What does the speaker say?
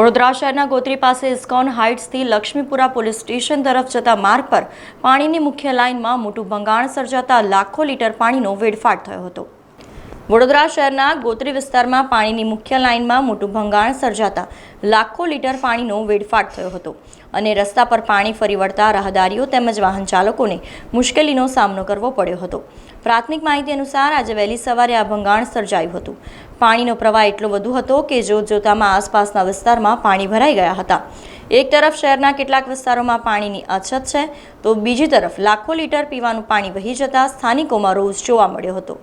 વડોદરા શહેરના ગોત્રી પાસે ઇસ્કોન હાઇટ્સથી લક્ષ્મીપુરા પોલીસ સ્ટેશન તરફ જતા માર્ગ પર પાણીની મુખ્ય લાઇનમાં મોટું ભંગાણ સર્જાતા લાખો લીટર પાણીનો વેડફાટ થયો હતો. વડોદરા શહેરના ગોત્રી વિસ્તારમાં પાણીની મુખ્ય લાઇનમાં મોટું ભંગાણ સર્જાતા લાખો લીટર પાણીનો વેડફાટ થયો હતો અને રસ્તા પર પાણી ફરી વળતા રાહદારીઓ તેમજ વાહન ચાલકોને મુશ્કેલીનો સામનો કરવો પડ્યો હતો. પ્રાથમિક માહિતી અનુસાર આજે વહેલી સવારે આ ભંગાણ સર્જાયું હતું. પાણીનો પ્રવાહ એટલો વધુ હતો કે જોત જોતામાં આસપાસના વિસ્તારમાં પાણી ભરાઈ ગયા હતા. એક તરફ શહેરના કેટલાક વિસ્તારોમાં પાણીની અછત છે, તો બીજી તરફ લાખો લીટર પીવાનું પાણી વહી જતા સ્થાનિકોમાં રોષ જોવા મળ્યો હતો.